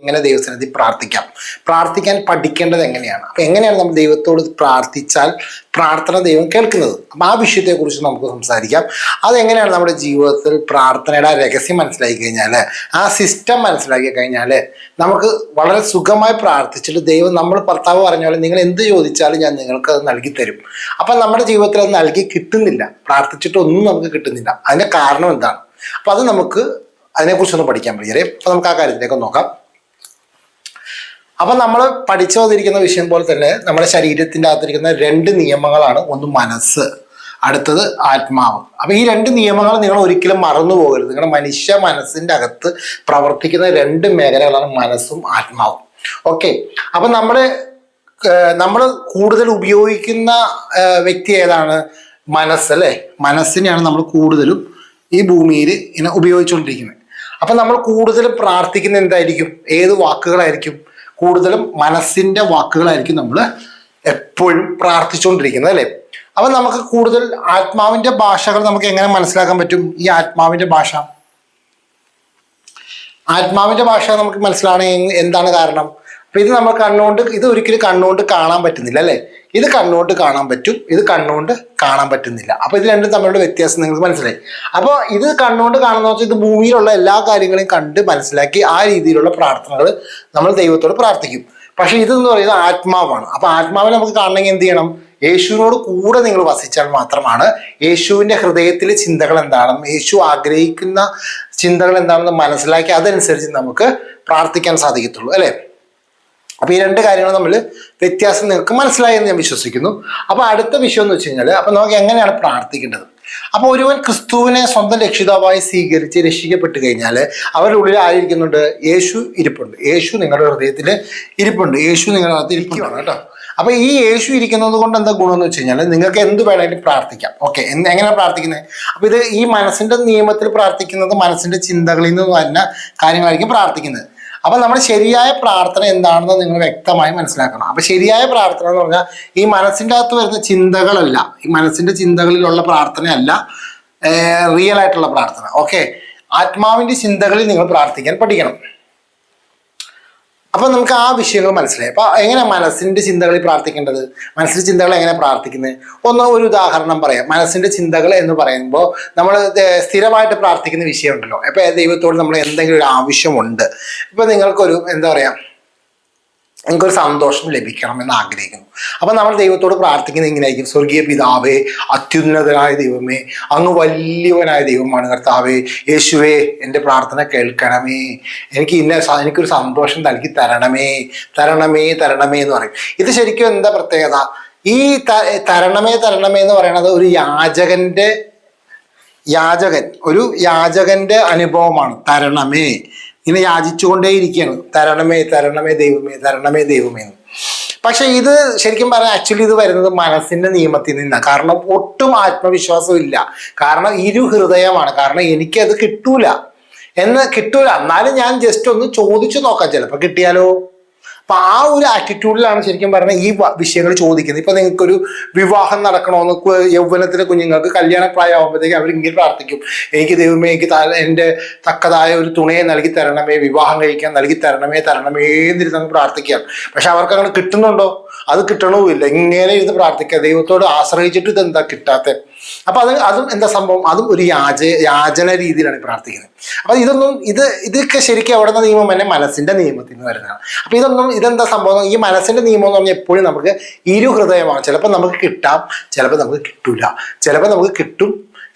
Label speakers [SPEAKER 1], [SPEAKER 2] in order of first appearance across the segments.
[SPEAKER 1] എങ്ങനെ ദൈവസന്നിധി പ്രാർത്ഥിക്കാം. പ്രാർത്ഥിക്കാൻ പഠിക്കേണ്ടത് എങ്ങനെയാണ്? അപ്പൊ എങ്ങനെയാണ് നമ്മൾ ദൈവത്തോട് പ്രാർത്ഥിച്ചാൽ പ്രാർത്ഥന ദൈവം കേൾക്കുന്നത്? അപ്പം ആ വിഷയത്തെക്കുറിച്ച് നമുക്ക് സംസാരിക്കാം. അതെങ്ങനെയാണ് നമ്മുടെ ജീവിതത്തിൽ പ്രാർത്ഥനയുടെ രഹസ്യം മനസ്സിലാക്കി കഴിഞ്ഞാൽ ആ സിസ്റ്റം മനസ്സിലാക്കി കഴിഞ്ഞാൽ നമുക്ക് വളരെ സുഖമായി പ്രാർത്ഥിച്ചിട്ട് ദൈവം നമ്മൾ ഭർത്താവ് പറഞ്ഞ പോലെ നിങ്ങൾ എന്ത് ചോദിച്ചാലും ഞാൻ നിങ്ങൾക്ക് അത് നൽകി തരും. അപ്പം നമ്മുടെ ജീവിതത്തിൽ അത് നൽകി കിട്ടുന്നില്ല. പ്രാർത്ഥിച്ചിട്ട് ഒന്നും നമുക്ക് കിട്ടുന്നില്ല. അതിന്റെ കാരണം എന്താണ്? അപ്പം അത് നമുക്ക് അതിനെക്കുറിച്ചൊന്ന് പഠിക്കാൻ പറ്റിയേ അപ്പം നമുക്ക് ആ കാര്യത്തിലേക്ക് നോക്കാം. അപ്പൊ നമ്മൾ പഠിച്ചു വന്നിരിക്കുന്ന വിഷയം പോലെ തന്നെ നമ്മുടെ ശരീരത്തിന്റെ അകത്തിരിക്കുന്ന രണ്ട് നിയമങ്ങളാണ് ഒന്ന് മനസ്സ് അടുത്തത് ആത്മാവ്. അപ്പൊ ഈ രണ്ട് നിയമങ്ങൾ നിങ്ങൾ ഒരിക്കലും മറന്നു പോകരുത്. നിങ്ങളുടെ മനുഷ്യ മനസ്സിന്റെ അകത്ത് പ്രവർത്തിക്കുന്ന രണ്ട് മേഖലകളാണ് മനസ്സും ആത്മാവും. ഓക്കെ. അപ്പൊ നമ്മുടെ നമ്മൾ കൂടുതൽ ഉപയോഗിക്കുന്ന വ്യക്തി ഏതാണ്? മനസ്സല്ലേ മനസ്സിനെയാണ് നമ്മൾ കൂടുതലും ഈ ഭൂമിയിൽ ഇങ്ങനെ ഉപയോഗിച്ചുകൊണ്ടിരിക്കുന്നത് അപ്പൊ നമ്മൾ കൂടുതലും പ്രാർത്ഥിക്കുന്ന എന്തായിരിക്കും? ഏത് വാക്കുകളായിരിക്കും? കൂടുതലും മനസ്സിന്റെ വാക്കുകളായിരിക്കും നമ്മൾ എപ്പോഴും പ്രാർത്ഥിച്ചുകൊണ്ടിരിക്കുന്നത് അല്ലേ? അപ്പം നമുക്ക് കൂടുതൽ ആത്മാവിന്റെ ഭാഷകൾ നമുക്ക് എങ്ങനെ മനസ്സിലാക്കാൻ പറ്റും? ഈ ആത്മാവിന്റെ ഭാഷ. ആത്മാവിന്റെ ഭാഷ നമുക്ക് മനസ്സിലാണെങ്കിൽ എന്താണ് കാരണം? അപ്പൊ ഇത് നമ്മൾ കണ്ണുകൊണ്ട് ഇത് ഒരിക്കലും കണ്ണുകൊണ്ട് കാണാൻ പറ്റുന്നില്ല അല്ലേ? ഇത് കണ്ണുകൊണ്ട് കാണാൻ പറ്റും ഇത് കണ്ണുകൊണ്ട് കാണാൻ പറ്റുന്നില്ല. അപ്പൊ ഇത് രണ്ടും തമ്മിലുള്ള വ്യത്യാസം നിങ്ങൾക്ക് മനസ്സിലായി. അപ്പോൾ ഇത് കണ്ണുകൊണ്ട് കാണുന്ന വെച്ചാൽ ഇത് ഭൂമിയിലുള്ള എല്ലാ കാര്യങ്ങളെയും കണ്ട് മനസ്സിലാക്കി ആ രീതിയിലുള്ള പ്രാർത്ഥനകൾ നമ്മൾ ദൈവത്തോട് പ്രാർത്ഥിക്കും. പക്ഷെ ഇതെന്ന് പറയുന്നത് ആത്മാവാണ്. അപ്പൊ ആത്മാവിനെ നമുക്ക് കാണണമെങ്കിൽ എന്ത് ചെയ്യണം? യേശുവിനോട് കൂടെ നിങ്ങൾ വസിച്ചാൽ മാത്രമാണ് യേശുവിന്റെ ഹൃദയത്തിലെ ചിന്തകൾ എന്താണെന്നും യേശു ആഗ്രഹിക്കുന്ന ചിന്തകൾ എന്താണെന്ന് മനസ്സിലാക്കി അതനുസരിച്ച് നമുക്ക് പ്രാർത്ഥിക്കാൻ സാധിക്കത്തുള്ളൂ അല്ലേ? അപ്പൊ ഈ രണ്ട് കാര്യങ്ങൾ നമ്മൾ വ്യത്യാസം നിങ്ങൾക്ക് മനസ്സിലായി എന്ന് ഞാൻ വിശ്വസിക്കുന്നു. അപ്പൊ അടുത്ത വിഷയം എന്ന് വെച്ച് കഴിഞ്ഞാൽ അപ്പൊ നമുക്ക് എങ്ങനെയാണ് പ്രാർത്ഥിക്കേണ്ടത്? അപ്പൊ ഒരുവൻ ക്രിസ്തുവിനെ സ്വന്തം രക്ഷിതാവായി സ്വീകരിച്ച് രക്ഷിക്കപ്പെട്ട് കഴിഞ്ഞാൽ അവരുടെ ഉള്ളിൽ ആയിരിക്കുന്നുണ്ട്? യേശു ഇരിപ്പുണ്ട്. യേശു നിങ്ങളുടെ ഹൃദയത്തിൽ ഇരിപ്പുണ്ട്. യേശു നിങ്ങളുടെ അകത്ത് ഇരിക്കുകയാണ് കേട്ടോ. അപ്പൊ ഈ യേശു ഇരിക്കുന്നത് കൊണ്ട് എന്താ ഗുണം എന്ന് വെച്ച് കഴിഞ്ഞാൽ നിങ്ങൾക്ക് എന്ത് വേണമെങ്കിലും പ്രാർത്ഥിക്കാം. ഓക്കെ എങ്ങനെയാണ് പ്രാർത്ഥിക്കുന്നത് അപ്പൊ ഇത് ഈ മനസ്സിന്റെ നിയമത്തിൽ പ്രാർത്ഥിക്കുന്നത് മനസ്സിന്റെ ചിന്തകളിൽ നിന്ന് വരുന്ന കാര്യങ്ങളായിരിക്കും പ്രാർത്ഥിക്കുന്നത്. അപ്പൊ നമ്മുടെ ശരിയായ പ്രാർത്ഥന എന്താണെന്ന് നിങ്ങൾ വ്യക്തമായി മനസ്സിലാക്കണം. അപ്പൊ ശരിയായ പ്രാർത്ഥന എന്ന് പറഞ്ഞാൽ ഈ മനസ്സിന്റെ അകത്ത് വരുന്ന ചിന്തകളല്ല. ഈ മനസ്സിന്റെ ചിന്തകളിലുള്ള പ്രാർത്ഥനയല്ല റിയൽ ആയിട്ടുള്ള പ്രാർത്ഥന. ഓക്കെ ആത്മാവിന്റെ ചിന്തകളിൽ നിങ്ങൾ പ്രാർത്ഥിക്കാൻ പഠിക്കണം. അപ്പൊ നമുക്ക് ആ വിഷയങ്ങൾ മനസ്സിലായി. അപ്പൊ എങ്ങനെ മനസ്സിന്റെ ചിന്തകളിൽ പ്രാർത്ഥിക്കേണ്ടത്? മനസ്സിന്റെ ചിന്തകൾ എങ്ങനെ പ്രാർത്ഥിക്കുന്നത്? ഒന്ന് ഒരു ഉദാഹരണം പറയാം. മനസ്സിന്റെ ചിന്തകൾ എന്ന് പറയുമ്പോൾ നമ്മൾ സ്ഥിരമായിട്ട് പ്രാർത്ഥിക്കുന്ന വിഷയമുണ്ടല്ലോ. ഇപ്പൊ ദൈവത്തോട് നമ്മൾ എന്തെങ്കിലും ഒരു ആവശ്യമുണ്ട്. ഇപ്പൊ നിങ്ങൾക്കൊരു എന്താ പറയാ നിങ്ങൾക്കൊരു സന്തോഷം ലഭിക്കണം എന്ന് ആഗ്രഹിക്കുന്നു. അപ്പം നമ്മൾ ദൈവത്തോട് പ്രാർത്ഥിക്കുന്നത് ഇങ്ങനെയായിരിക്കും. സ്വർഗീയ പിതാവേ അത്യുന്നതനായ ദൈവമേ അങ്ങ് വലിയവനായ ദൈവമാണ് കർത്താവേ. യേശുവേ എന്റെ പ്രാർത്ഥന കേൾക്കണമേ. എനിക്ക് ഇന്ന എനിക്കൊരു സന്തോഷം നൽകി തരണമേ. തരണമേ തരണമേ എന്ന് പറയും. ഇത് ശരിക്കും എന്താ പ്രത്യേകത? ഈ തരണമേ തരണമേ എന്ന് പറയുന്നത് ഒരു യാചകന്റെ യാചകൻ ഒരു യാചകന്റെ അനുഭവമാണ് തരണമേ. ഇങ്ങനെ യാചിച്ചുകൊണ്ടേയിരിക്കുകയാണ് തരണമേ തരണമേ ദൈവമേ തരണമേ ദൈവമേ എന്ന്. പക്ഷെ ഇത് ശരിക്കും പറഞ്ഞാൽ ആക്ച്വലി ഇത് വരുന്നത് മനസ്സിന്റെ നിയമത്തിൽ നിന്നാണ് കാരണം ഒട്ടും ആത്മവിശ്വാസം ഇല്ല. കാരണം ഇരു ഹൃദയമാണ്. കാരണം എനിക്കത് കിട്ടൂല. എന്ന് കിട്ടൂല. എന്നാലും ഞാൻ ജസ്റ്റ് ഒന്ന് ചോദിച്ചു നോക്കാം ചിലപ്പോൾ. കിട്ടിയാലോ? അപ്പൊ ആ ഒരു ആറ്റിറ്റ്യൂഡിലാണ് ശരിക്കും പറഞ്ഞാൽ ഈ വിഷയങ്ങൾ ചോദിക്കുന്നത്. ഇപ്പൊ നിങ്ങൾക്കൊരു വിവാഹം നടക്കണമെന്ന് കു- യൗവനത്തിലെ കുഞ്ഞുങ്ങൾക്ക് കല്യാണ പ്രായമാകുമ്പോഴത്തേക്ക് അവർ ഇങ്ങനെ പ്രാർത്ഥിക്കും. എനിക്ക് ദൈവമേ എനിക്ക് എന്റെ തക്കതായ ഒരു തുണയെ നൽകി തരണമേ വിവാഹം കഴിക്കാൻ നൽകി തരണമേ തരണമേ എന്നിരുന്ന് പ്രാർത്ഥിക്കാം. പക്ഷെ അവർക്ക് അങ്ങനെ കിട്ടുന്നുണ്ടോ? അത് കിട്ടണവുമില്ല. ഇങ്ങനെ ഇരുന്ന് പ്രാർത്ഥിക്കുക. ദൈവത്തോട് ആശ്രയിച്ചിട്ട് ഇതെന്താ കിട്ടാത്ത? അപ്പൊ അത് അതും എന്താ സംഭവം? അതും ഒരു യാച യാചന രീതിയിലാണ് പ്രാർത്ഥിക്കുന്നത്. അപ്പൊ ഇതൊന്നും ഇത് ഇതൊക്കെ ശരിക്കും എവിടെ നിയമം തന്നെ മനസ്സിന്റെ നിയമത്തിൽ നിന്ന് വരുന്നതാണ്. അപ്പൊ ഇതൊന്നും ഇതെന്താ സംഭവം? ഈ മനസ്സിന്റെ നിയമം എന്ന് പറഞ്ഞാൽ എപ്പോഴും നമുക്ക് ഇരു ഹൃദയമാണ് ചിലപ്പോൾ നമുക്ക് കിട്ടാം ചിലപ്പോൾ നമുക്ക് കിട്ടൂല. ചിലപ്പോൾ നമുക്ക് കിട്ടും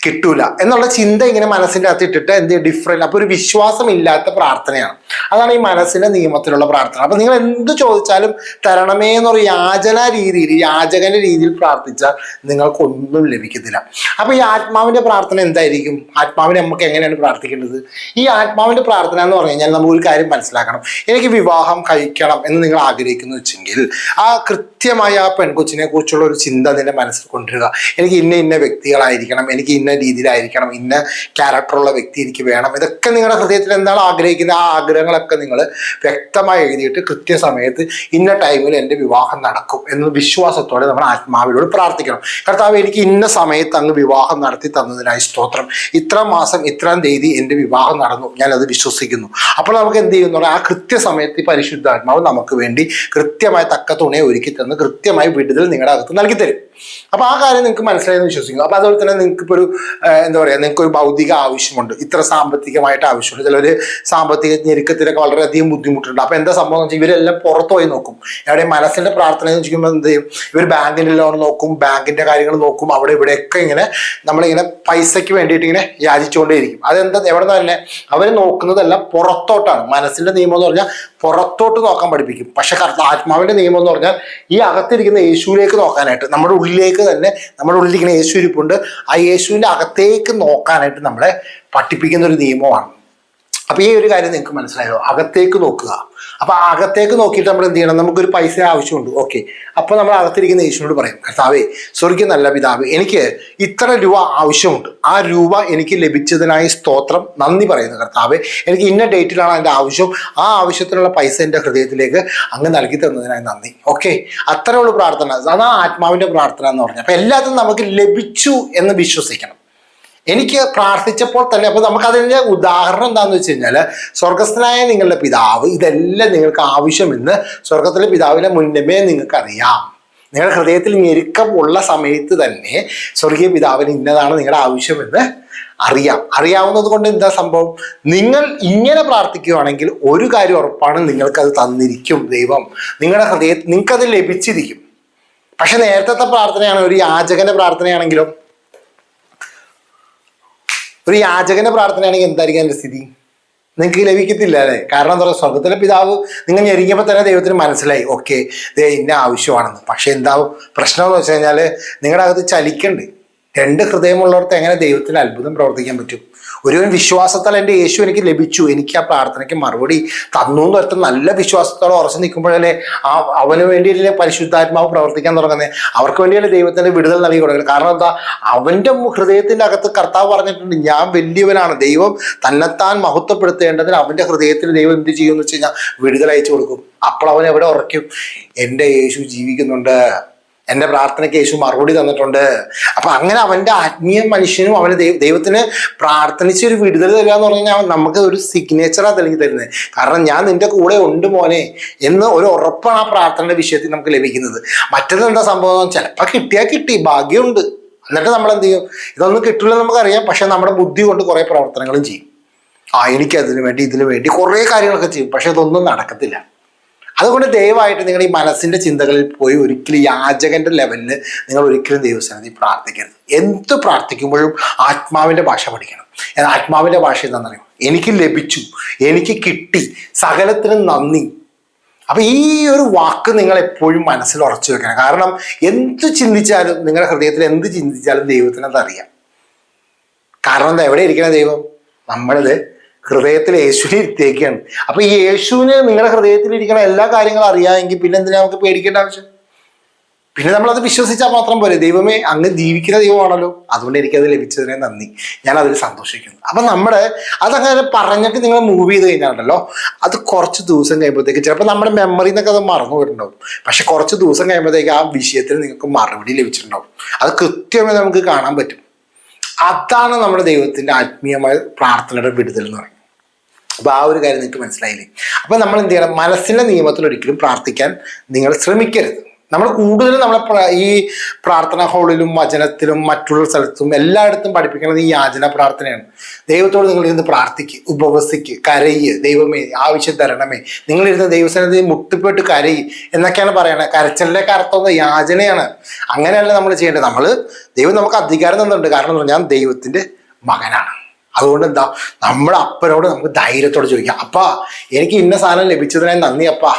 [SPEAKER 1] കിട്ടൂല. എന്നുള്ള ചിന്ത ഇങ്ങനെ മനസ്സിന്റെ അകത്ത് ഇട്ടിട്ട് എന്ത് ഡിഫറെന്റ് അപ്പോൾ ഒരു വിശ്വാസമില്ലാത്ത പ്രാർത്ഥനയാണ്. അതാണ് ഈ മനസ്സിന്റെ നിയമത്തിലുള്ള പ്രാർത്ഥന. അപ്പൊ നിങ്ങൾ എന്ത് ചോദിച്ചാലും തരണമേ എന്നൊരു യാചന രീതിയിൽ യാചകന്റെ രീതിയിൽ പ്രാർത്ഥിച്ചാൽ നിങ്ങൾക്കൊന്നും ലഭിക്കത്തില്ല. അപ്പൊ ഈ ആത്മാവിന്റെ പ്രാർത്ഥന എന്തായിരിക്കും? ആത്മാവിനെ നമുക്ക് എങ്ങനെയാണ് പ്രാർത്ഥിക്കേണ്ടത്? ഈ ആത്മാവിന്റെ പ്രാർത്ഥന എന്ന് പറഞ്ഞു കഴിഞ്ഞാൽ നമ്മൾ ഒരു കാര്യം മനസ്സിലാക്കണം. എനിക്ക് വിവാഹം കഴിക്കണം എന്ന് നിങ്ങൾ ആഗ്രഹിക്കുന്നു വെച്ചെങ്കിൽ ആ കൃത്യമായ ആ പെൺകൊച്ചിനെ കുറിച്ചുള്ള ഒരു ചിന്ത നിന്റെ മനസ്സിൽ കൊണ്ടുവരിക. എനിക്ക് ഇന്ന ഇന്ന വ്യക്തികളായിരിക്കണം എനിക്ക് ഇന്ന രീതിയിലായിരിക്കണം ഇന്ന ക്യാരക്ടറുള്ള വ്യക്തി എനിക്ക് വേണം. ഇതൊക്കെ നിങ്ങളുടെ ഹൃദയത്തിൽ എന്താണ് ആഗ്രഹിക്കുന്നത്? ആ ആഗ്രഹം ഉത്തരങ്ങളൊക്കെ നിങ്ങൾ വ്യക്തമായി എഴുതിയിട്ട് കൃത്യസമയത്ത് ഇന്ന ടൈമിൽ എന്റെ വിവാഹം നടക്കും എന്ന വിശ്വാസത്തോടെ നമ്മൾ ആത്മാവിനോട് പ്രാർത്ഥിക്കണം. കർത്താവ് എനിക്ക് ഇന്ന സമയത്ത് അങ്ങ് വിവാഹം നടത്തി തന്നതിനായി സ്തോത്രം. ഇത്ര മാസം ഇത്രാം തീയതി എന്റെ വിവാഹം നടന്നു. ഞാൻ അത് വിശ്വസിക്കുന്നു. അപ്പോൾ നമുക്ക് എന്ത് ചെയ്യുന്നു? ആ കൃത്യസമയത്ത് പരിശുദ്ധാത്മാവ് നമുക്ക് വേണ്ടി കൃത്യമായി തക്ക തുണയെ ഒരുക്കി തന്ന് കൃത്യമായി വിടുതൽ നിങ്ങളുടെ അകത്ത് നൽകി തരും അപ്പൊ ആ കാര്യം നിങ്ങൾക്ക് മനസ്സിലായെന്ന് വിശ്വസിക്കുന്നു. അപ്പൊ അതുപോലെ തന്നെ നിങ്ങൾക്ക് ഇപ്പോൾ ഒരു എന്താ പറയുക നിങ്ങൾക്ക് ഒരു ഭൗതിക ആവശ്യമുണ്ട്. ഇത്ര സാമ്പത്തികമായിട്ട് ആവശ്യമുണ്ട്. ചിലർ സാമ്പത്തിക ഞെരുക്കത്തിലൊക്കെ വളരെയധികം ബുദ്ധിമുട്ടുണ്ട്. അപ്പൊ എന്താ സംഭവം എന്ന് വെച്ചാൽ ഇവരെല്ലാം പുറത്തു പോയി നോക്കും. എവിടെ മനസ്സിന്റെ പ്രാർത്ഥന എന്ന് വെച്ചിരിക്കുമ്പോൾ എന്ത് ചെയ്യും? ഇവർ ബാങ്കിന്റെ ലോൺ നോക്കും ബാങ്കിന്റെ കാര്യങ്ങൾ നോക്കും. അവിടെ ഇവിടെയൊക്കെ ഇങ്ങനെ നമ്മളിങ്ങനെ പൈസയ്ക്ക് വേണ്ടിയിട്ട് ഇങ്ങനെ യാചിച്ചുകൊണ്ടേയിരിക്കും. അതെന്താ എവിടെ നിന്ന് തന്നെ അവർ നോക്കുന്നതെല്ലാം പുറത്തോട്ടാണ്. മനസ്സിന്റെ നിയമം എന്ന് പറഞ്ഞാൽ പുറത്തോട്ട് നോക്കാൻ പഠിപ്പിക്കും. പക്ഷെ ആത്മാവിന്റെ നിയമം എന്ന് പറഞ്ഞാൽ ഈ അകത്തിരിക്കുന്ന യേശുവിലേക്ക് നോക്കാനായിട്ട് നമ്മുടെ ഉള്ളിലേക്ക് തന്നെ നമ്മുടെ ഉള്ളിലിരിക്കുന്ന യേശു ഇരിപ്പുണ്ട്. ആ യേശുവിന്റെ അകത്തേക്ക് നോക്കാനായിട്ട് നമ്മളെ പഠിപ്പിക്കുന്ന ഒരു നിയമമാണ്. അപ്പൊ ഈ ഒരു കാര്യം നിങ്ങൾക്ക് മനസ്സിലായോ? അകത്തേക്ക് നോക്കുക. അപ്പൊ അകത്തേക്ക് നോക്കിയിട്ട് നമ്മൾ എന്ത് ചെയ്യണം? നമുക്കൊരു പൈസ ആവശ്യമുണ്ട്. ഓക്കെ. അപ്പൊ നമ്മൾ അകത്തിരിക്കുന്ന യേശുവിനോട് പറയും കർത്താവേ സ്വർഗീയ നല്ല പിതാവ് എനിക്ക് ഇത്ര രൂപ ആവശ്യമുണ്ട്. ആ രൂപ എനിക്ക് ലഭിച്ചതിനായി സ്തോത്രം. നന്ദി പറയുന്നു കർത്താവേ. എനിക്ക് ഇന്ന ഡേറ്റിലാണ് എന്റെ ആവശ്യം. ആ ആവശ്യത്തിനുള്ള പൈസ എന്റെ ഹൃദയത്തിലേക്ക് അങ്ങ് നൽകി തന്നതിനായി നന്ദി. ഓക്കെ. അത്രയുള്ള പ്രാർത്ഥന. അതാണ് ആത്മാവിന്റെ പ്രാർത്ഥന എന്ന് പറഞ്ഞത്. അപ്പൊ എല്ലാത്തിനും നമുക്ക് ലഭിച്ചു എന്ന് വിശ്വസിക്കണം. എനിക്ക് പ്രാർത്ഥിച്ചപ്പോൾ തന്നെ അപ്പൊ നമുക്ക് അതിന്റെ ഉദാഹരണം എന്താണെന്ന് വെച്ച് കഴിഞ്ഞാൽ സ്വർഗസ്ഥനായ നിങ്ങളുടെ പിതാവ് ഇതെല്ലാം നിങ്ങൾക്ക് ആവശ്യമെന്ന് സ്വർഗത്തിലെ പിതാവിനെ മുന്നമേ നിങ്ങൾക്കറിയാം. നിങ്ങളുടെ ഹൃദയത്തിൽ ഞെരുക്കം ഉള്ള സമയത്ത് തന്നെ സ്വർഗീയ പിതാവിന് ഇന്നതാണ് നിങ്ങളുടെ ആവശ്യമെന്ന് അറിയാം. അറിയാവുന്നത് കൊണ്ട് എന്താ സംഭവം? നിങ്ങൾ ഇങ്ങനെ പ്രാർത്ഥിക്കുകയാണെങ്കിൽ ഒരു കാര്യം ഉറപ്പാണ് നിങ്ങൾക്കത് തന്നിരിക്കും ദൈവം. നിങ്ങളുടെ ഹൃദയത്തിൽ നിങ്ങൾക്കത് ലഭിച്ചിരിക്കും. പക്ഷെ നേരത്തെ പ്രാർത്ഥനയാണ് ഒരു യാചകന്റെ പ്രാർത്ഥനയാണെങ്കിലും? ഒരു യാചകന്റെ പ്രാർത്ഥനയാണെങ്കിൽ എന്തായിരിക്കും എന്റെ സ്ഥിതി? നിങ്ങൾക്ക് ലഭിക്കത്തില്ല അല്ലേ? കാരണം എന്താ പറയുക സ്വർഗത്തിലെ പിതാവ് നിങ്ങൾ ഞെരുങ്ങിയപ്പോൾ തന്നെ ദൈവത്തിന് മനസ്സിലായി ഓക്കെ ദേ ഇന്ന ആവശ്യമാണെന്ന്. പക്ഷെ എന്താ പ്രശ്നം എന്ന് വെച്ച് കഴിഞ്ഞാൽ നിങ്ങളുടെ അകത്ത് ചലിക്കണ്ട്. രണ്ട് ഹൃദയമുള്ളവർക്ക് എങ്ങനെ ദൈവത്തിന് അത്ഭുതം പ്രവർത്തിക്കാൻ പറ്റും? ഒരുവൻ വിശ്വാസത്താൽ എന്റെ യേശു എനിക്ക് ലഭിച്ചു എനിക്ക് ആ പ്രാർത്ഥനയ്ക്ക് മറുപടി തന്നു എന്ന് പറഞ്ഞിട്ട് നല്ല വിശ്വാസത്തോടെ ഉറച്ചു നിൽക്കുമ്പോഴല്ലേ ആ അവന് വേണ്ടിയല്ലേ പരിശുദ്ധാത്മാവ് പ്രവർത്തിക്കാൻ തുടങ്ങുന്നത്. അവർക്ക് വേണ്ടിയല്ലേ ദൈവത്തിന്റെ വിടുതൽ നൽകി കൊടുക്കുന്നത്. കാരണം എന്താ? അവന്റെ ഹൃദയത്തിന്റെ അകത്ത് കർത്താവ് പറഞ്ഞിട്ടുണ്ട് ഞാൻ വലിയവനാണ്. ദൈവം തന്നെത്താൻ മഹത്വപ്പെടുത്തേണ്ടതിന് അവന്റെ ഹൃദയത്തിൽ ദൈവം എന്ത് ചെയ്യുമെന്ന് വെച്ച് കഴിഞ്ഞാൽ വിടുതൽ അയച്ചു കൊടുക്കും. അപ്പോൾ അവൻ എവിടെ ഉറയ്ക്കും? എന്റെ യേശു ജീവിക്കുന്നുണ്ട്. എന്റെ പ്രാർത്ഥനയ്ക്ക് യേശു മറുപടി തന്നിട്ടുണ്ട്. അപ്പൊ അങ്ങനെ അവന്റെ ആത്മീയ മനുഷ്യനും അവന് ദൈവ- ദൈവത്തിന് പ്രാർത്ഥനിച്ച് ഒരു വിടുതൽ തരിക എന്ന് പറഞ്ഞാൽ നമുക്ക് ഒരു സിഗ്നേച്ചറാണ് തെളിഞ്ഞു തരുന്നത്. കാരണം ഞാൻ നിന്റെ കൂടെ ഉണ്ട് മോനെ എന്ന് ഒരു ഉറപ്പാണ് ആ പ്രാർത്ഥനയുടെ വിഷയത്തിൽ നമുക്ക് ലഭിക്കുന്നത്. മറ്റത് എന്താ സംഭവം ചിലപ്പോൾ കിട്ടിയാൽ കിട്ടി ഭാഗ്യമുണ്ട്. എന്നിട്ട് നമ്മൾ എന്ത് ചെയ്യും? ഇതൊന്നും കിട്ടില്ല നമുക്കറിയാം. പക്ഷെ നമ്മുടെ ബുദ്ധി കൊണ്ട് കുറെ പ്രവർത്തനങ്ങളും ചെയ്യും. ആ എനിക്ക് അതിനു വേണ്ടി ഇതിനു വേണ്ടി കുറേ കാര്യങ്ങളൊക്കെ ചെയ്യും. പക്ഷെ ഇതൊന്നും നടക്കത്തില്ല. അതുകൊണ്ട് ദയവായിട്ട് നിങ്ങൾ ഈ മനസ്സിന്റെ ചിന്തകളിൽ പോയി ഒരിക്കലും യാചകന്റെ ലെവലിൽ നിങ്ങൾ ഒരിക്കലും ദൈവസ്ഥാനത്തിൽ പ്രാർത്ഥിക്കരുത്. എന്ത് പ്രാർത്ഥിക്കുമ്പോഴും ആത്മാവിന്റെ ഭാഷ പഠിക്കണം. ആത്മാവിന്റെ ഭാഷ എന്താണെന്നറിയോ? എനിക്ക് ലഭിച്ചു എനിക്ക് കിട്ടി സകലത്തിനും നന്ദി. അപ്പൊ ഈ ഒരു വാക്ക് നിങ്ങൾ എപ്പോഴും മനസ്സിൽ ഉറച്ചു വെക്കണം. കാരണം എന്ത് ചിന്തിച്ചാലും നിങ്ങളുടെ ഹൃദയത്തിൽ എന്ത് ചിന്തിച്ചാലും ദൈവത്തിന് അറിയാം കാരണം എന്താ? എവിടെ ഇരിക്കണ ദൈവം? നമ്മളിത് ഹൃദയത്തിൽ യേശുവിനെ ഇരുത്തിയേക്കാണ്. അപ്പൊ ഈ യേശുവിന് നിങ്ങളുടെ ഹൃദയത്തിൽ ഇരിക്കുന്ന എല്ലാ കാര്യങ്ങളും അറിയാമെങ്കിൽ പിന്നെ എന്തിനാ നമുക്ക് പേടിക്കേണ്ട ആവശ്യം? പിന്നെ നമ്മൾ അത് വിശ്വസിച്ചാൽ മാത്രം പോരെ. ദൈവമേ അങ്ങ് ജീവിക്കുന്ന ദൈവമാണല്ലോ. അതുകൊണ്ട് എനിക്കത് ലഭിച്ചതിനെ നന്ദി. ഞാൻ അതിൽ സന്തോഷിക്കുന്നു. അപ്പൊ നമ്മുടെ അതങ്ങനെ പറഞ്ഞിട്ട് നിങ്ങൾ മൂവ് ചെയ്ത് കഴിഞ്ഞാണല്ലോ അത് കുറച്ച് ദിവസം കഴിയുമ്പോഴത്തേക്ക് ചിലപ്പോൾ നമ്മുടെ മെമ്മറി എന്നൊക്കെ അത് മറന്നു പോയിട്ടുണ്ടാവും. പക്ഷെ കുറച്ച് ദിവസം കഴിയുമ്പോഴത്തേക്ക് ആ വിഷയത്തിൽ നിങ്ങൾക്ക് മറുപടി ലഭിച്ചിട്ടുണ്ടാവും. അത് കൃത്യമായി നമുക്ക് കാണാൻ പറ്റും. അതാണ് നമ്മുടെ ദൈവത്തിന്റെ ആത്മീയമായ പ്രാർത്ഥനയുടെ വിടുതൽ എന്ന് പറയുന്നത്. അപ്പൊ ആ ഒരു കാര്യം നിങ്ങൾക്ക് മനസ്സിലായില്ലേ? അപ്പോൾ നമ്മൾ എന്ത് ചെയ്യണം? മനസ്സിന്റെ നിയമത്തിൽ ഒരിക്കലും പ്രാർത്ഥിക്കാൻ നിങ്ങൾ ശ്രമിക്കരുത്. നമ്മൾ കൂടുതലും നമ്മളെ ഈ പ്രാർത്ഥനാ ഹാളിലും വചനത്തിലും മറ്റുള്ള സ്ഥലത്തും എല്ലായിടത്തും പഠിപ്പിക്കുന്നത് ഈ യാചന പ്രാർത്ഥനയാണ്. ദൈവത്തോട് നിങ്ങൾ ഇരുന്ന് പ്രാർത്ഥിക്കുക ഉപവസിക്ക് കരയ്യ് ദൈവമേ ആവശ്യം തരണമേ. നിങ്ങൾ ഇരുന്ന് ദൈവസ്ഥാനത്ത് മുട്ടിപ്പെട്ട് കരയി എന്നൊക്കെയാണ് പറയണത്. കരച്ചലിന്റെ അർത്ഥം യാചനയാണ്. അങ്ങനെയല്ല നമ്മൾ ചെയ്യേണ്ടത്. നമ്മൾ ദൈവം നമുക്ക് അധികാരം തന്നിട്ടുണ്ട്. കാരണം ഞാൻ ദൈവത്തിന്റെ മകനാണ്. അതുകൊണ്ട് എന്താ നമ്മുടെ അപ്പനോട് നമുക്ക് ധൈര്യത്തോടെ ചോദിക്കാം. അപ്പാ എനിക്ക് ഇന്ന സാധനം ലഭിച്ചതിനായി നന്ദി അപ്പാ.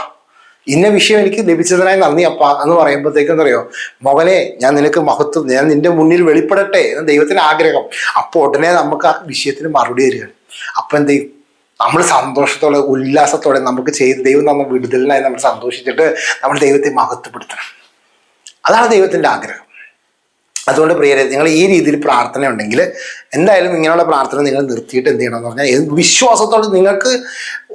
[SPEAKER 1] ഇന്ന വിഷയം എനിക്ക് ലഭിച്ചതിനായി നന്ദി അപ്പാ. എന്ന് പറയുമ്പോഴത്തേക്കും എന്താ അറിയോ? മകനെ ഞാൻ നിനക്ക് മഹത്വം ഞാൻ നിന്റെ മുന്നിൽ വെളിപ്പെടട്ടെ എന്ന് ദൈവത്തിന് ആഗ്രഹം. അപ്പോൾ ഉടനെ നമുക്ക് ആ വിഷയത്തിന് മറുപടി തരികയാണ്. അപ്പൊ എന്ത് ചെയ്യും? നമ്മൾ സന്തോഷത്തോടെ ഉല്ലാസത്തോടെ നമുക്ക് ചെയ്ത് ദൈവം നമ്മൾ വിടുതലിനായി നമ്മൾ സന്തോഷിച്ചിട്ട് നമ്മൾ ദൈവത്തെ മഹത്വപ്പെടുത്തണം. അതാണ് ദൈവത്തിന്റെ ആഗ്രഹം. അതുകൊണ്ട് പ്രിയരെ നിങ്ങൾ ഈ രീതിയിൽ പ്രാർത്ഥന ഉണ്ടെങ്കിൽ എന്തായാലും ഇങ്ങനെയുള്ള പ്രാർത്ഥന നിങ്ങൾ നിർത്തിയിട്ട് എന്ത് ചെയ്യണമെന്ന് പറഞ്ഞാൽ വിശ്വാസത്തോടെ നിങ്ങൾക്ക്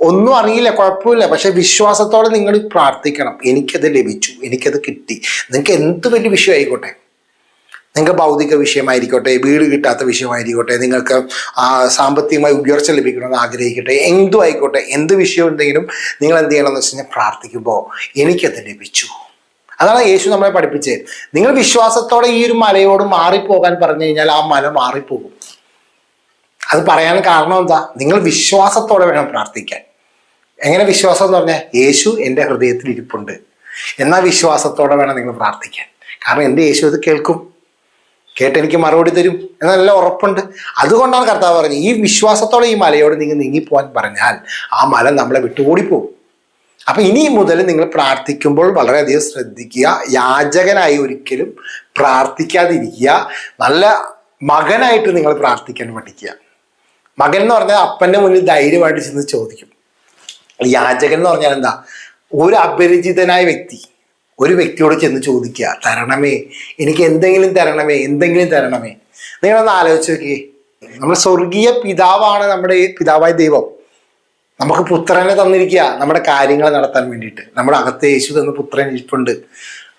[SPEAKER 1] ഒന്നും അറിയില്ല കുഴപ്പമില്ല. പക്ഷെ വിശ്വാസത്തോടെ നിങ്ങൾ പ്രാർത്ഥിക്കണം. എനിക്കത് ലഭിച്ചു എനിക്കത് കിട്ടി. നിങ്ങൾക്ക് എന്ത് വലിയ വിഷയമായിക്കോട്ടെ നിങ്ങൾക്ക് ഭൗതിക വിഷയമായിരിക്കോട്ടെ വീട് കിട്ടാത്ത വിഷയമായിരിക്കോട്ടെ നിങ്ങൾക്ക് സാമ്പത്തികമായി ഉയർച്ച ലഭിക്കണമെന്ന് ആഗ്രഹിക്കട്ടെ എന്തും ആയിക്കോട്ടെ എന്ത് വിഷയം ഉണ്ടെങ്കിലും നിങ്ങൾ എന്ത് ചെയ്യണമെന്ന് വെച്ച് കഴിഞ്ഞാൽ പ്രാർത്ഥിക്കുമ്പോൾ എനിക്കത് ലഭിച്ചു. അതാണ് യേശു നമ്മളെ പഠിപ്പിച്ചത്. നിങ്ങൾ വിശ്വാസത്തോടെ ഈ ഒരു മലയോട് മാറിപ്പോകാൻ പറഞ്ഞു കഴിഞ്ഞാൽ ആ മല മാറിപ്പോകും. അത് പറയാൻ കാരണം എന്താ? നിങ്ങൾ വിശ്വാസത്തോടെ വേണം പ്രാർത്ഥിക്കാൻ. എങ്ങനെ വിശ്വാസം എന്ന് പറഞ്ഞാൽ യേശു എന്റെ ഹൃദയത്തിൽ ഇരിപ്പുണ്ട്. എന്നാ വിശ്വാസത്തോടെ വേണം നിങ്ങൾ പ്രാർത്ഥിക്കാൻ. കാരണം എന്റെ യേശു അത് കേൾക്കും. കേട്ട് എനിക്ക് മറുപടി തരും. എന്നെല്ലാം ഉറപ്പുണ്ട്. അതുകൊണ്ടാണ് കർത്താവ് പറഞ്ഞത് ഈ വിശ്വാസത്തോടെ ഈ മലയോട് നിങ്ങൾ നീങ്ങിപ്പോവാൻ പറഞ്ഞാൽ ആ മല നമ്മളെ വിട്ടുകൂടിപ്പോകും. അപ്പൊ ഇനി മുതൽ നിങ്ങൾ പ്രാർത്ഥിക്കുമ്പോൾ വളരെയധികം ശ്രദ്ധിക്കുക. യാചകനായി ഒരിക്കലും പ്രാർത്ഥിക്കാതിരിക്കുക. നല്ല മകനായിട്ട് നിങ്ങൾ പ്രാർത്ഥിക്കാൻ പഠിക്കുക. മകൻ എന്ന് പറഞ്ഞാൽ അപ്പന്റെ മുന്നിൽ ധൈര്യമായിട്ട് ചെന്ന് ചോദിക്കും. യാചകൻ എന്ന് പറഞ്ഞാൽ എന്താ? ഒരു അപരിചിതനായ വ്യക്തി ഒരു വ്യക്തിയോട് ചെന്ന് ചോദിക്കുക. തരണമേ എനിക്ക് എന്തെങ്കിലും തരണമേ എന്തെങ്കിലും തരണമേ. നിങ്ങളൊന്ന് ആലോചിച്ച് നോക്കിയേ. നമ്മുടെ സ്വർഗീയ പിതാവാണ് നമ്മുടെ പിതാവായ ദൈവം. നമുക്ക് പുത്രനെ തന്നിരിക്കുക നമ്മുടെ കാര്യങ്ങൾ നടത്താൻ വേണ്ടിയിട്ട്. നമ്മുടെ അകത്ത് യേശു തന്ന പുത്രൻ ഇരിപ്പുണ്ട്.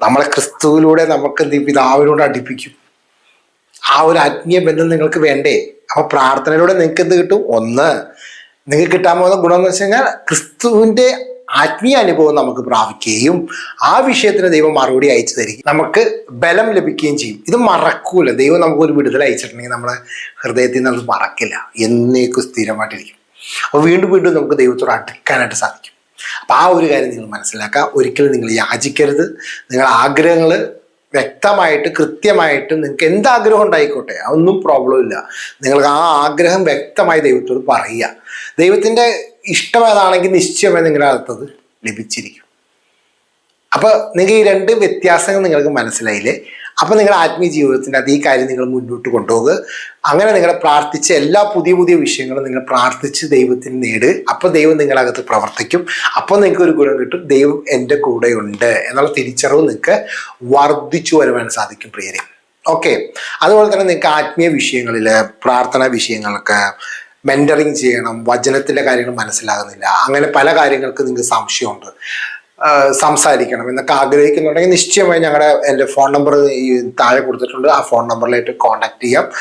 [SPEAKER 1] നമ്മളെ ക്രിസ്തുവിലൂടെ നമുക്ക് എന്ത്? പിതാവിനോട് അടുപ്പിക്കും. ആ ഒരു ആത്മീയ ബന്ധം നിങ്ങൾക്ക് വേണ്ടേ? അപ്പൊ പ്രാർത്ഥനയിലൂടെ നിങ്ങൾക്ക് എന്ത് കിട്ടും? ഒന്ന് നിങ്ങൾക്ക് കിട്ടാൻ പോകുന്ന ഗുണം എന്ന് വെച്ച് കഴിഞ്ഞാൽ ക്രിസ്തുവിന്റെ ആത്മീയ അനുഭവം നമുക്ക് പ്രാപിക്കുകയും ആ വിഷയത്തിന് ദൈവം മറുപടി അയച്ചു തരികയും നമുക്ക് ബലം ലഭിക്കുകയും ചെയ്യും. ഇത് മറക്കൂല. ദൈവം നമുക്ക് ഒരു വിടുതൽ അയച്ചിട്ടുണ്ടെങ്കിൽ നമ്മുടെ ഹൃദയത്തിൽ നിന്ന് അത് മറക്കില്ല. എന്നേക്കും സ്ഥിരമായിട്ടിരിക്കും. അപ്പോൾ വീണ്ടും വീണ്ടും നമുക്ക് ദൈവത്തോട് അടുക്കാനായിട്ട് സാധിക്കും. അപ്പം ആ ഒരു കാര്യം നിങ്ങൾ മനസ്സിലാക്കുക. ഒരിക്കലും നിങ്ങൾ യാചിക്കരുത്. നിങ്ങൾ ആഗ്രഹങ്ങൾ വ്യക്തമായിട്ട് കൃത്യമായിട്ട് നിങ്ങൾക്ക് എന്ത് ആഗ്രഹം ഉണ്ടായിക്കോട്ടെ അതൊന്നും പ്രോബ്ലം ഇല്ല. നിങ്ങൾക്ക് ആ ആഗ്രഹം വ്യക്തമായി ദൈവത്തോട് പറയുക. ദൈവത്തിന്റെ ഇഷ്ടം ഏതാണെങ്കിൽ നിശ്ചയമായി നിങ്ങളുടെ അടുത്തത് ലഭിച്ചിരിക്കും. അപ്പോൾ നിങ്ങൾക്ക് ഈ രണ്ട് വ്യത്യാസങ്ങൾ നിങ്ങൾക്ക് മനസ്സിലായില്ലേ? അപ്പൊ നിങ്ങളുടെ ആത്മീയ ജീവിതത്തിന്റെ അത് കാര്യം നിങ്ങൾ മുന്നോട്ട് കൊണ്ടുപോകുക. അങ്ങനെ നിങ്ങളെ പ്രാർത്ഥിച്ച എല്ലാ പുതിയ പുതിയ വിഷയങ്ങളും നിങ്ങൾ പ്രാർത്ഥിച്ച് ദൈവത്തിന് നേട്. അപ്പോൾ ദൈവം നിങ്ങളകത്ത് പ്രവർത്തിക്കും. അപ്പോൾ നിങ്ങൾക്ക് ഒരു ഗുണം കിട്ടും. ദൈവം എന്റെ കൂടെയുണ്ട് എന്നുള്ള തിരിച്ചറിവ് നിങ്ങൾക്ക് വർദ്ധിച്ചു വരുവാൻ സാധിക്കും പ്രിയരെ. ഓക്കെ അതുപോലെ തന്നെ നിങ്ങൾക്ക് ആത്മീയ വിഷയങ്ങളിൽ പ്രാർത്ഥനാ വിഷയങ്ങൾക്ക് മെന്ററിങ് ചെയ്യണം വചനത്തിന്റെ കാര്യങ്ങൾ മനസ്സിലാകുന്നില്ല അങ്ങനെ പല കാര്യങ്ങൾക്ക് നിങ്ങൾക്ക് സംശയമുണ്ട്. സംസാരിക്കണം എന്നൊക്കെ ആഗ്രഹിക്കുന്നുണ്ടെങ്കിൽ നിശ്ചയമായി ഞങ്ങളുടെ എന്റെ ഫോൺ നമ്പർ ഈ താഴെ കൊടുത്തിട്ടുണ്ട്. ആ ഫോൺ നമ്പറിലായിട്ട് കോൺടാക്ട് ചെയ്യാം.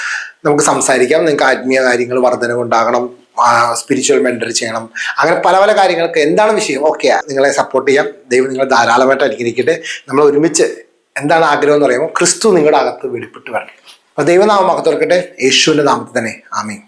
[SPEAKER 1] നമുക്ക് സംസാരിക്കാം. നിങ്ങൾക്ക് ആത്മീയ കാര്യങ്ങൾ വർധനവുണ്ടാകണം. സ്പിരിച്വൽ മെന്റർ ചെയ്യണം. അങ്ങനെ പല പല കാര്യങ്ങൾക്ക് എന്താണ് വിഷയം? ഓക്കെ നിങ്ങളെ സപ്പോർട്ട് ചെയ്യാം. ദൈവം നിങ്ങൾ ധാരാളമായിട്ട് അനുഗ്രഹിക്കട്ടെ. നമ്മൾ ഒരുമിച്ച് എന്താണ് ആഗ്രഹം എന്ന് പറയുമ്പോൾ ക്രിസ്തു നിങ്ങളുടെ അകത്ത് വെളിപ്പെട്ട് വരണം അപ്പൊ ദൈവനാമം മകത്തോർക്കട്ടെ യേശുവിന്റെ നാമത്തിൽ തന്നെ. ആമീൻ.